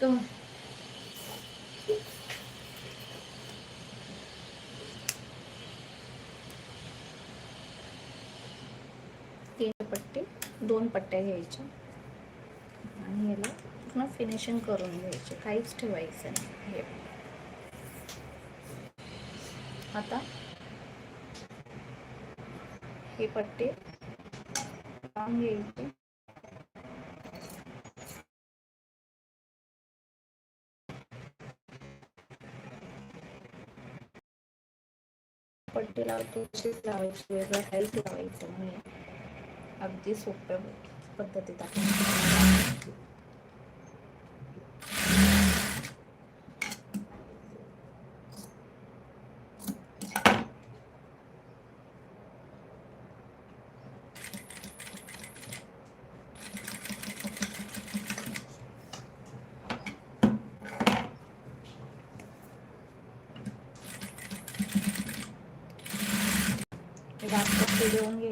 कम तीन पट्टी दोन पट्ट्या घ्यायच्या. आणि याला पूर्ण फिनिशिंग करून घ्यायचे. काहीच ठेवायचं नाही. हे आता हे पट्टे लावून घ्यायची. पट्टी लावतो तशीच लावायची वेगळं हेल्थ लावायचं नाही. अगदी सोप्या पद्धतीत आपण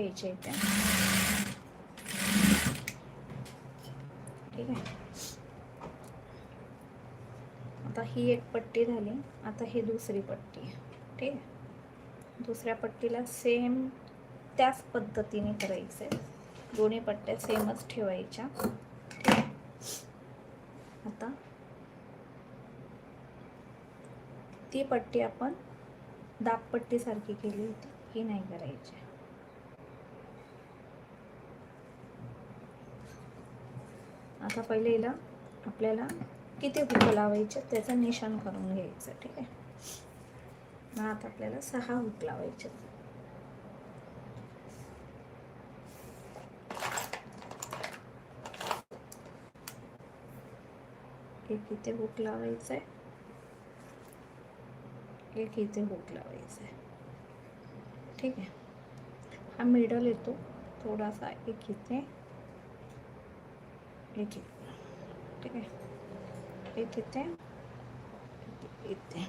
पट्टी देऊन ठीक आहे. आता ही एक पट्टी झाली. आता ही दुसरी पट्टी. ठीक आहे. दुसऱ्या पट्टीला सेम त्याच पद्धतीने करायचं आहे. दोन्ही पट्ट्या सेमच ठेवायच्या. ठीक आहे. आता ती पट्टी आपण दाबपट्टीसारखी केली होती. ही नाही करायची. आता पहिले हिला आपल्याला किती हुक लावायचे त्याचं निशाण करून घ्यायचं ठीक आहे? मग आता आपल्याला सहा हुक लावायचे. एक इथे हुक लावायचं आहे एक इथे हुक लावायचं आहे ठीक आहे? हा मिडल येतो. थोडासा एक इथे इथे ठीक आहे. इथे ते इथे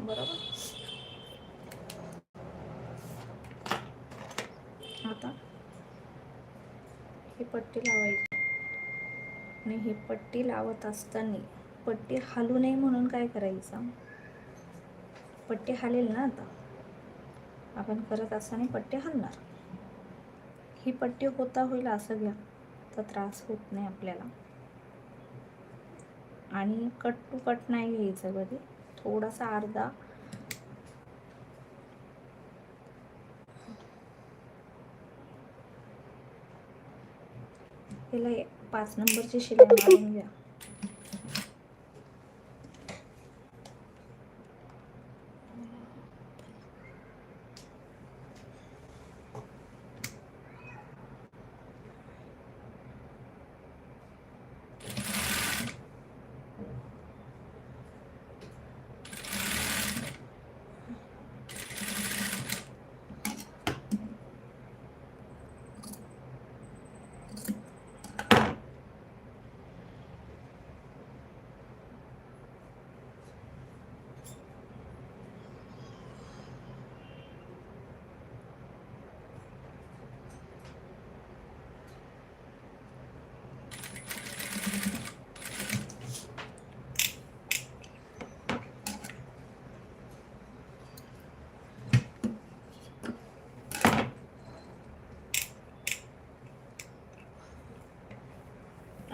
बरोबर? आता ही पट्टी लावायची. आणि ही पट्टी लावत असताना पट्टी हलू नये म्हणून काय करायचं? पट्टी हालेल ना आता? आपण करत असताना पट्टी हलणार. ही पट्टी होता होईल असं घ्या. चा त्रास होत नाही आपल्याला. आणि कट टू कट नाही घ्यायचं कधी. थोडासा अर्धा. त्याला पाच नंबरची शिलाई मारून घ्या.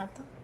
आता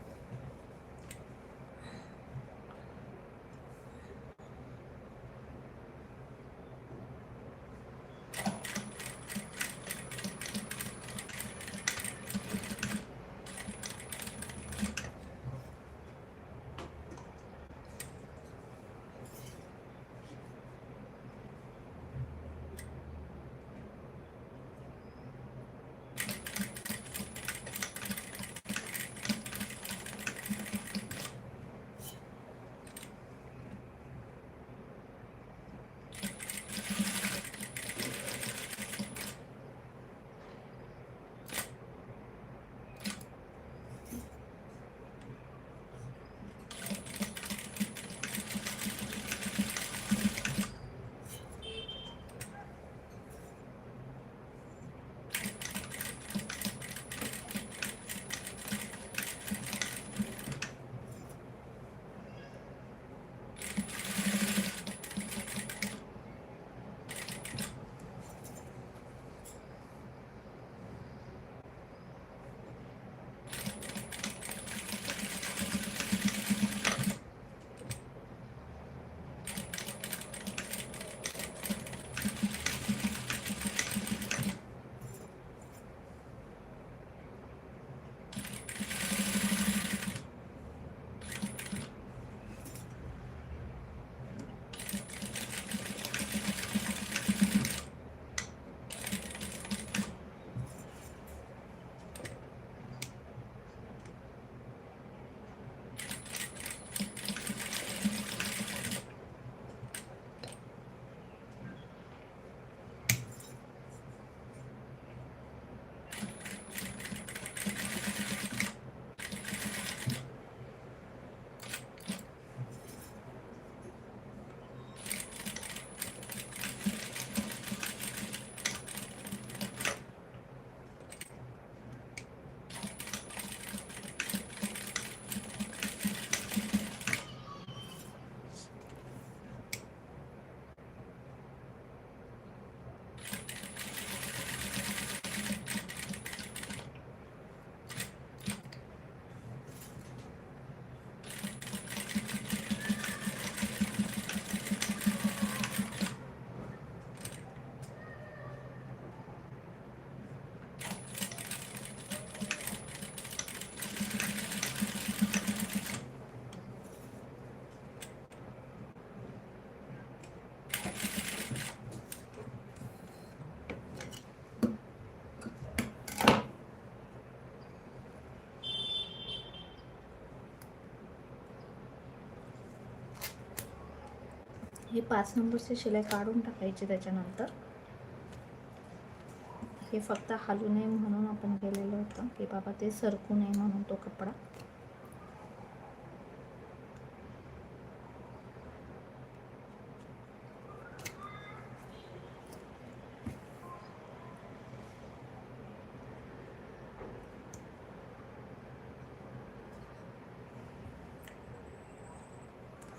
हे पाच नंबरची शिलाई काढून टाकायची त्याच्यानंतर. हे फक्त हालू नये म्हणून आपण केलेलं होतं. की बाबा ते सरकू नये म्हणून तो कपडा.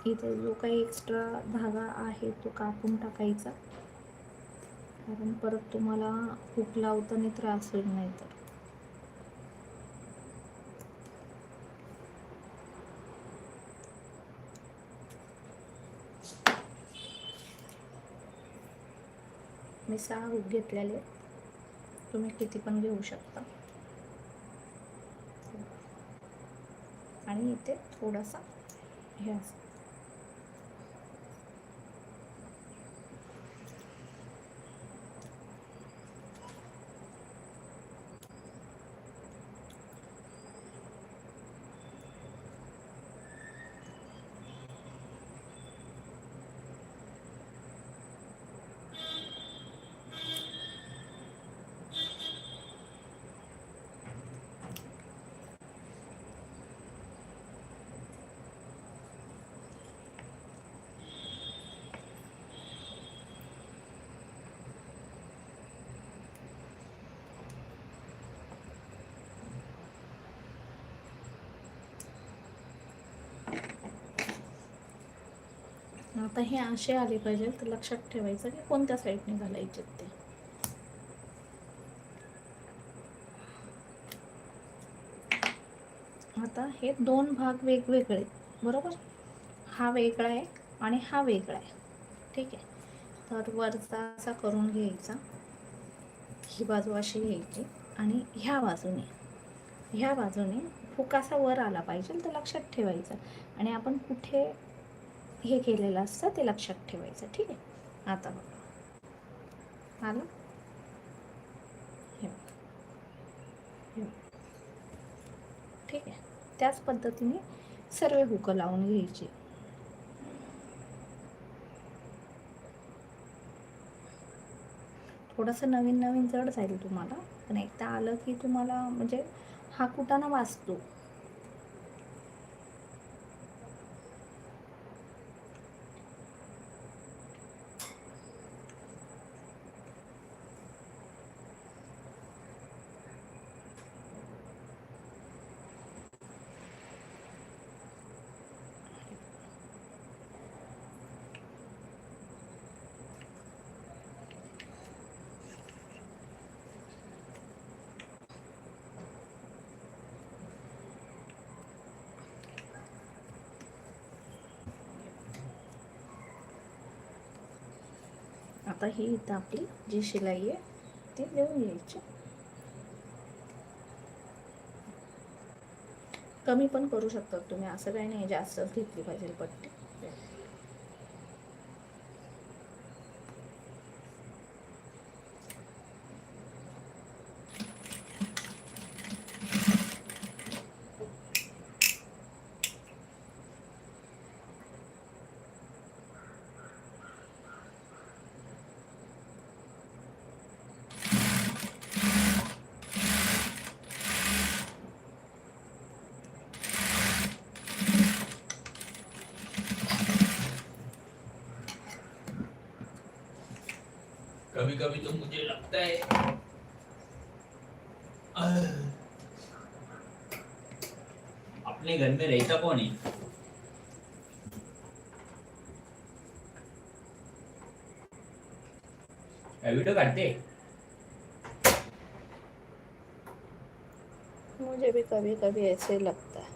इथे जो काही एक्स्ट्रा धागा आहे तो कापून टाकायचा. कारण परत तुम्हाला हुक लावताना त्रास होईल नाही तर मी सहा हुक घेतलेले. तुम्ही किती पण घेऊ शकता. आणि इथे थोडासा हे असतो. आता हे असे आले पाहिजे तर लक्षात ठेवायचं की कोणत्या साईडने घालायचे ते. आता हे दोन भाग वेगवेगळे बरोबर? हा वेगळा आहे आणि हा वेगळा आहे. ठीक आहे? तर वरचा असा करून घ्यायचा. ही बाजू अशी घ्यायची आणि ह्या बाजूने. ह्या बाजूने फुकासा वर आला पाहिजे तर लक्षात ठेवायचं. आणि आपण कुठे हे केलेलं असतं ते लक्षात ठेवायचं. ठीक आहे? आता बघा. आलं? ठीक आहे? त्याच पद्धतीने सर्व हुकं लावून घ्यायची. थोडंसं नवीन नवीन जड जाईल तुम्हाला. पण एकदा आलं की तुम्हाला म्हणजे हा कुटाणा वाचतो. आता ही इथं आपली जी शिलाई आहे ती देऊन घ्यायची. कमी पण करू शकतात तुम्ही असं काही नाही जास्तच घेतली पाहिजे पट्टी. कभी कभी तो मुझे लगता है अपने घर में रहता कौन है? वीडियो काटते? मुझे भी कभी कभी ऐसे लगता है।